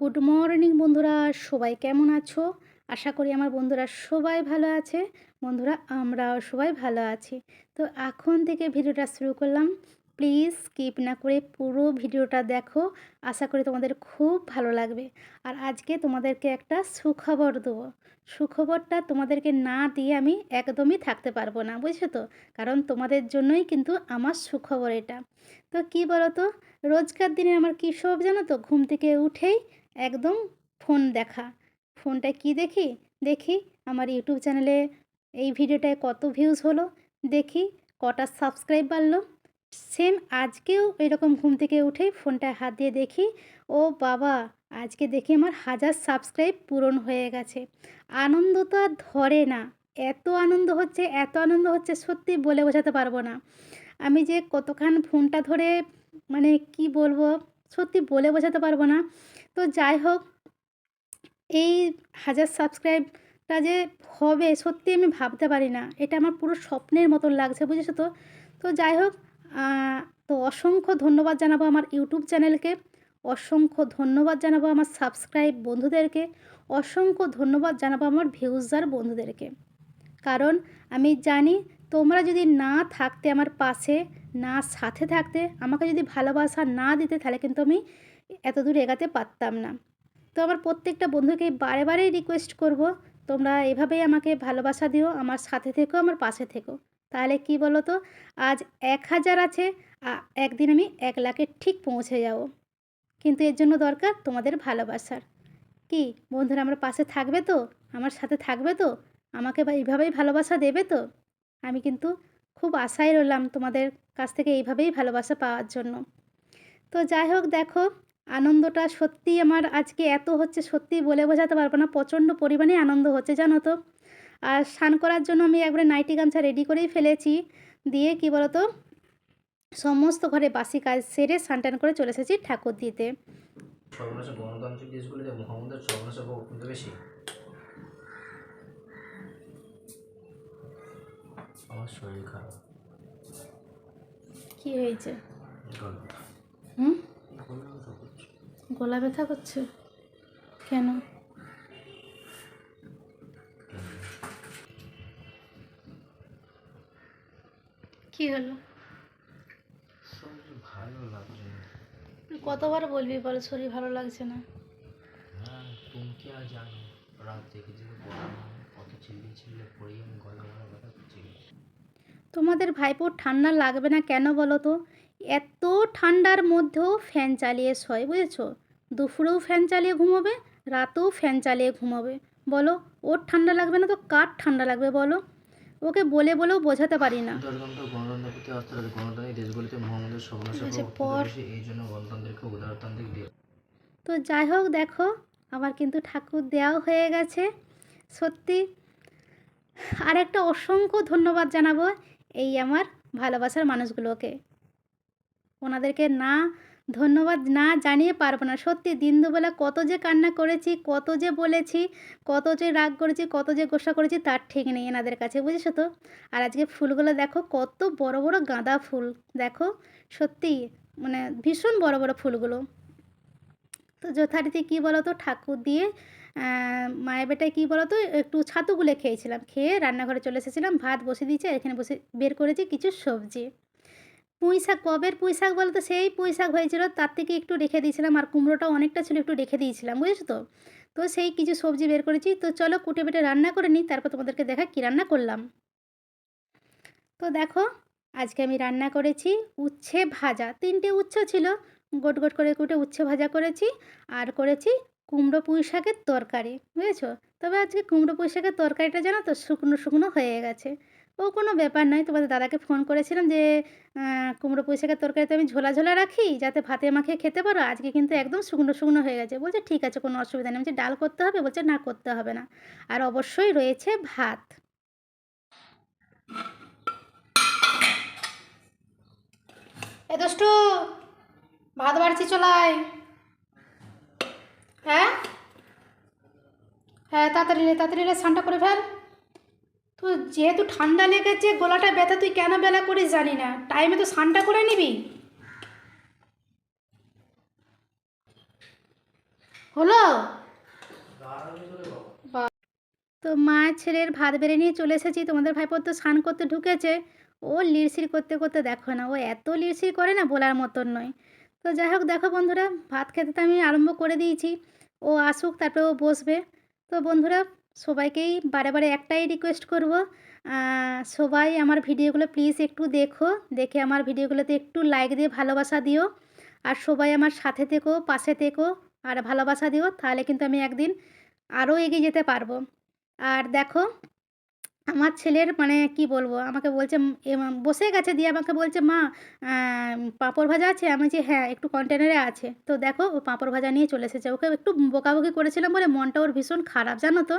Good morning বন্ধুরা, সবাই কেমন আছো? আশা করি আমার বন্ধুরা সবাই ভালো আছে। বন্ধুরা, আমরাও সবাই ভালো আছি। তো এখন থেকে ভিডিওটা শুরু করলাম। প্লিজ স্কিপ না করে পুরো ভিডিওটা দেখো। আশা করি তোমাদের খুব ভালো লাগবে। আর আজকে তোমাদেরকে একটা সুখবর দেবো। সুখবরটা তোমাদেরকে না দিয়ে আমি একদমই থাকতে পারব না, বুঝছ তো? কারণ তোমাদের জন্যই কিন্তু আমার সুখবর এটা। তো কি বলো তো রোজকার দিনে আমার কী সব জানো তো? ঘুম থেকে উঠেই একদম ফোন দেখা। ফোনটায় কি দেখি? দেখি আমার ইউটিউব চ্যানেলে এই ভিডিওটায় কত ভিউজ হলো। দেখি কটা সাবস্ক্রাইব বাড়লো। সেম আজকেও এরকম ঘুম থেকে উঠেই ফোনটায় হাত দিয়ে দেখি, ও বাবা, আজকে দেখি আমার হাজার সাবস্ক্রাইব পূরণ হয়ে গেছে। আনন্দ তো আর ধরে না। এত আনন্দ হচ্ছে, এত আনন্দ হচ্ছে সত্যি বলে বোঝাতে পারব না। আমি যে কতক্ষণ ফোনটা ধরে মানে কি বলব? সত্যি বলে বোঝাতে পারব না। তো যাই হোক, এই হাজার সাবস্ক্রাইবটা যে হবে, সত্যি আমি ভাবতে পারি না। এটা আমার পুরো স্বপ্নের মতন লাগছে, বুঝেছ তো? তো যাই হোক তো অসংখ্য ধন্যবাদ জানাব আমার ইউটিউব চ্যানেলকে। অসংখ্য ধন্যবাদ জানাব আমার সাবস্ক্রাইব বন্ধুদেরকে। অসংখ্য ধন্যবাদ জানাব আমার ভিউজার বন্ধুদেরকে। কারণ আমি জানি তোমরা যদি না থাকতে আমার পাশে না সাথে থাকতে, আমাকে যদি ভালোবাসা না দিতে, তাহলে কিন্তু আমি এত দূর এগাতে পারতাম না। তো আমার প্রত্যেকটা বন্ধুকে বারে বারেই রিকোয়েস্ট করব, তোমরা এভাবেই আমাকে ভালোবাসা দিও, আমার সাথে থেকো, আমার পাশে থেকো। তাহলে কি বলো তো আজ এক হাজার আছে একদিন আমি এক লাখে ঠিক পৌঁছে যাব। কিন্তু এর জন্য দরকার তোমাদের ভালোবাসার। কি, বন্ধুরা আমার পাশে থাকবে তো? আমার সাথে থাকবে তো? আমাকে এইভাবেই ভালোবাসা দেবে তো? আমি কিন্তু খুব আশায় রইলাম তোমাদের কাছ থেকে এইভাবেই ভালোবাসা পাওয়ার জন্য। তো যাই হোক, দেখো, আনন্দটা সত্যিই আমার আজকে এত হচ্ছে সত্যি বলে বোঝাতে পারব না, প্রচণ্ড পরিমাণে আনন্দ হচ্ছে, জানো তো। আর স্নান করার জন্য আমি একবারে নাইটি গামছা রেডি করেই ফেলেছি, দিয়ে কি বলতো, সমস্ত ঘরে বাসি কাজ সেরে স্নান টান করে চলে এসেছি ঠাকুর দিতে। গণতান্ত্রিক দেশগুলিতে বেশি আমার শরীর খারাপ কি হয়েছে? গলা। ব্যথা হুম? গলা ব্যথা করছে। গলা ব্যথা করছে? কেন? কি হলো? ভালো লাগছে। কতবার বলবি বল শরীর ভালো লাগছে না? হ্যাঁ তুমি কি আর জানো? রাত থেকে যে তোমাদের ভাইপোর ঠান্ডা লাগবে না কেন বলো তো? এত ঠান্ডার মধ্যেও ফ্যান চালিয়ে শয় বুঝেছ? দুপুরেও ফ্যান চালিয়ে ঘুমোবে রাতেও ফ্যান চালিয়ে ঘুমোবে। বলো ওর ঠান্ডা লাগবে না তো কার ঠান্ডা লাগবে বলো? ওকে বলে বলেও বোঝাতে পারি না। দিয়ে তো যাই হোক দেখো আমার কিন্তু ঠাকুর দেওয়াও হয়ে গেছে। সত্যি আর একটা অসংখ্য ধন্যবাদ জানাব এই আমার ভালোবাসার মানুষগুলোকে। ওনাদেরকে না ধন্যবাদ না জানিয়ে পারব না। সত্যি দিন দুবেলা কত যে কান্না করেছি, কত যে বলেছি, কত যে রাগ করেছি, কত যে গোসা করেছি, তার ঠিক নেই এনাদের কাছে, বুঝেছ তো? আর আজকে ফুলগুলো দেখো, কত বড় বড় গাঁদা ফুল, দেখো? সত্যি মানে ভীষণ বড় বড় ফুলগুলো। তো যথারীতি কী বলো তো ঠাকুর দিয়ে মায়ের বেটায় কী বলো তো একটু ছাতু গুলে খেয়েছিলাম। খেয়ে রান্নাঘরে চলে এসেছিলাম, ভাত বসে দিয়েছে এখানে বসে বের করেছি কিছু সবজি। পুঁই শাক, কবের পুঁই শাক বলতো? সেই পুঁই শাক হয়েছিল, তার থেকে একটু রেখে দিয়েছিলাম, আর কুমড়োটা অনেকটা ছিল, একটু রেখে দিয়েছিলাম, বুঝেছ তো? তো সেই কিছু সবজি বের করেছি। তো চলো কুটে বেটে রান্না করে নিই, তারপর তোমাদেরকে দেখা কী রান্না করলাম। তো দেখো, আজকে আমি রান্না করেছি উচ্ছে ভাজা। তিনটে উচ্ছে ছিল, গোট গোট করে কুটে উচ্ছে ভাজা করেছি, আর করেছি কুমড়ো পুঁই শাকের তরকারি, বুঝেছ? তবে আজকে কুমড়ো পুঁই শাকের তরকারিটা জানো তো, শুকনো শুকনো হয়ে গেছে। ও কোনো ব্যাপার নয়, তোমাদের দাদাকে ফোন করেছিলাম যে কুমড়ো পুঁই শাকের তরকারিতে আমি ঝোলা ঝোলা রাখি, যাতে ভাতে মাখিয়ে খেতে পারো, আজকে কিন্তু একদম শুকনো শুকনো হয়ে গেছে। বলছে, ঠিক আছে, কোনো অসুবিধা নেই। বলছে, ডাল করতে হবে? বলছে, না, করতে হবে না। আর অবশ্যই রয়েছে ভাত। এ ভাত বাড়ছি চলাই হ্যাঁ? হ্যাঁ তাড়াতাড়ি রে তাড়াতাড়ি রে স্নানটা করে ফেল। তো যেহেতু ঠান্ডা লেগেছে, গলাটা ব্যথা তুই কেন বেলা করিস জানি না। টাইমে তো স্নানটা করে নিবি। হলো? তো মা ছেলের ভাত বেড়ে নিয়ে চলে এসেছি। তোমাদের ভাইপোর তো স্নান করতে ঢুকেছে। ও লিরসির করতে করতে দেখো না, ও এত লিরসির করে না বলার মতন নয়। তো যাই হোক, দেখো বন্ধুরা, ভাত খেতে তো আমি আরম্ভ করে দিয়েছি। ও আসুক তারপরে ও বসবে। তো বন্ধুরা, সবাইকেই বারে বারে একটাই রিকোয়েস্ট করব সবাই আমার ভিডিওগুলো প্লিজ একটু দেখো, দেখে আমার ভিডিওগুলোতে একটু লাইক দিয়ে ভালোবাসা দিও। আর সবাই আমার সাথে থেকো, পাশে থেকো, আর ভালোবাসা দিও, তাহলে কিন্তু আমি একদিন আরও এগিয়ে যেতে পারব। আর দেখো আমার ছেলের মানে কি বলব? আমাকে বলছে বসে গেছে দিয়ে আমাকে বলছে, মা পাঁপড় ভাজা আছে? আমি যে হ্যাঁ একটু কন্টেনারে আছে। তো দেখো, ও পাঁপড় ভাজা নিয়ে চলে এসেছে। ওকে একটু বকাবকি করেছিলাম বলে মনটা ওর ভীষণ খারাপ, জানো তো?